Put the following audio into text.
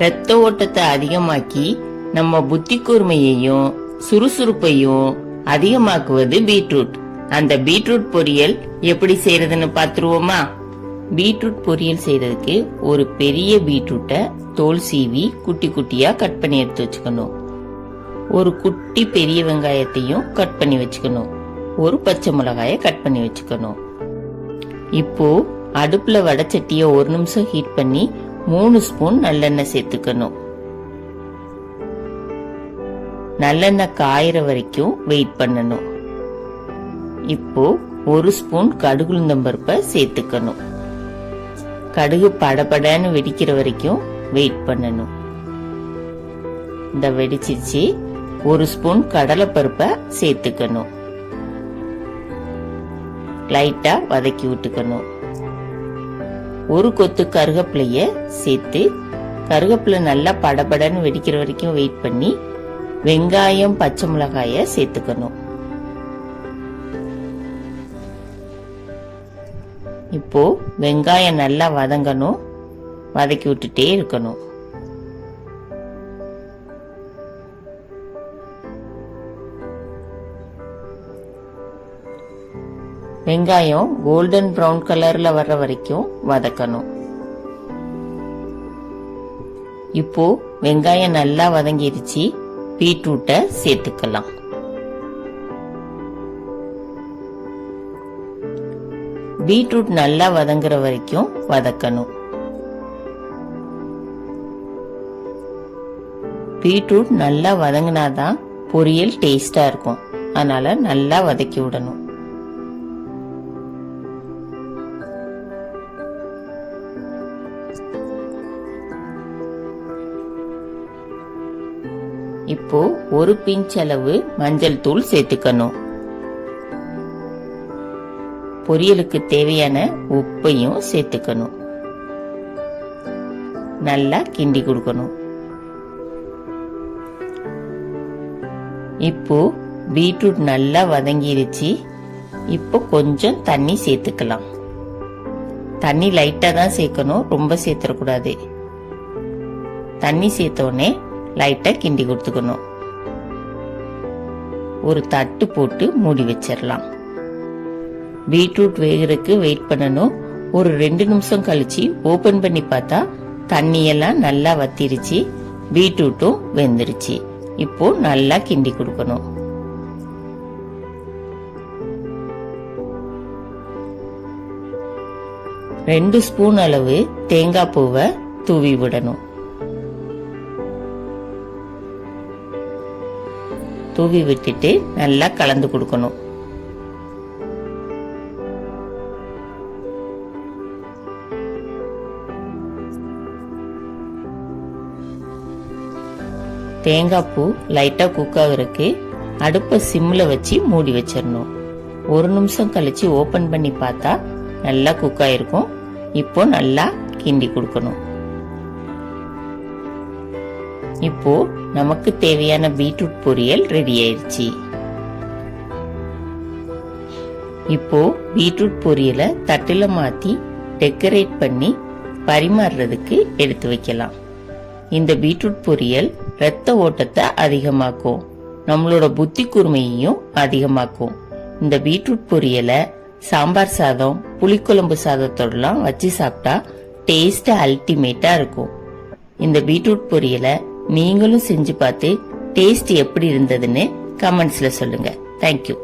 ரத்த ஓட்டத்தை அதிகமாக்கி நம்ம புத்தி கூர்மையையும் சுறுசுறுப்பையும் அதிகமாக்குவது பீட்ரூட். அந்த பீட்ரூட் பொரியல் எப்படி செய்யறதுன்னு பாத்துருவோமா பீட்ரூட் பொரியல் செய்யறதுக்கு ஒரு பெரிய பீட்ரூட்டை தோல் சீவி குட்டி குட்டியா கட் பண்ணி எடுத்து வச்சுக்கணும். ஒரு குட்டி பெரிய வெங்காயத்தையும் கட் பண்ணி வச்சுக்கணும். ஒரு பச்சை மிளகாய கட் பண்ணி வச்சுக்கணும். இப்போ அடுப்புல வடச்சட்டிய ஒரு நிமிஷம் ஹீட் பண்ணி மூணு ஸ்பூன் நல்லெண்ணெய் சேர்த்துக்கணும். நல்லெண்ணெய் காயிற வரைக்கும் வெயிட் பண்ணணும். இப்போ ஒரு ஸ்பூன் கடுகுளுந்தம்பருப்பை சேர்த்துக்கணும். கடுகு படபடன்னு வெடிக்கிற வரைக்கும் வெயிட் பண்ணணும். இந்த வெடிச்சிருச்சு. ஒரு ஸ்பூன் கடலைப்பருப்பை சேர்த்துக்கணும். லைட்டா வதக்கி விட்டுக்கணும். ஒரு கொத்து கருகப்பிலைய சேர்த்து கருகப்பிலை நல்லா படபடன்னு வெடிக்கிற வரைக்கும் வெயிட் பண்ணி வெங்காயம் பச்சை மிளகாய சேர்த்துக்கணும். இப்போ வெங்காயம் நல்லா வதங்கணும். வதக்கி விட்டுட்டே இருக்கணும். வெங்காயம் கோல்டன் ப்ரௌன் கலர்ல வர்ற வரைக்கும் வதக்கணும். இப்போ வெங்காயம் நல்லா வதங்கிருச்சு பீட்ரூட்டை சேர்த்துக்கலாம். பீட்ரூட் நல்லா வதங்குற வரைக்கும் வதக்கணும். பீட்ரூட் நல்லா வதங்கினாதான் பொரியல் டேஸ்டா இருக்கும். அதனால நல்லா வதக்கி விடணும். இப்போ ஒரு பிஞ்ச் அளவு மஞ்சள் தூள் சேர்த்துக்கணும். பொரியலுக்கு தேவையான உப்பையும் சேர்த்துக்கணும். நல்லா கிண்டி கொடுக்கணும். இப்போ பீட்ரூட் நல்லா வதங்கிருச்சு. இப்போ கொஞ்சம் தண்ணி சேர்த்துக்கலாம். தண்ணி லைட்டாக தான் சேர்க்கணும். ரொம்ப சேர்த்துடக்கூடாது. தண்ணி சேர்த்தோடனே லைட்டாக கிண்டி கொடுத்துக்கணும். ஒரு தட்டு போட்டு மூடி வச்சிடலாம். பீட்ரூட் வேகிறதுக்கு வெயிட் பண்ணணும். ஒரு ரெண்டு நிமிஷம் கழிச்சு ஓபன் பண்ணி பார்த்தா தண்ணியெல்லாம் நல்லா வத்திருச்சு. பீட்ரூட்டும் வெந்துருச்சு. இப்போ நல்லா கிண்டி கொடுக்கணும். ரெண்டு ஸ்பூன் அளவு தேங்காய் பூவை தூவி விடணும். தூவி விட்டுட்டு நல்லா கலந்து கொடுக்கணும். தேங்காய் பூ லைட்டா குக் ஆகுறதுக்கு அடுப்பை சிம்ல வச்சு மூடி வச்சிடணும். ஒரு நிமிஷம் கழிச்சு ஓபன் பண்ணி பார்த்தா நல்லா குக் ஆயிருக்கும். இப்போ நல்லா கிண்டி கொடுக்கணும். இப்போ நமக்கு தேவையான பீட்ரூட் பொரியல் ரெடி ஆயிடுச்சு இப்போ பீட்ரூட் பொரியலை தட்டில் மாற்றி டெக்கரேட் பண்ணி பரிமாறுறதுக்கு எடுத்து வைக்கலாம். இந்த பீட்ரூட் பொரியல் இரத்த ஓட்டத்தை அதிகமாக்கும். நம்மளோட புத்தி கூர்மையையும் அதிகமாக்கும். இந்த பீட்ரூட் பொரியலை சாம்பார் சாதம் புளிக்குழம்பு சாதத்தோடலாம் வச்சு சாப்பிட்டா டேஸ்ட் அல்டிமேட்டா இருக்கும். இந்த பீட்ரூட் பொரியலை நீங்களும் செஞ்சு பார்த்து டேஸ்ட் எப்படி இருந்ததுன்னு கமெண்ட்ஸ்ல சொல்லுங்க. தேங்க்யூ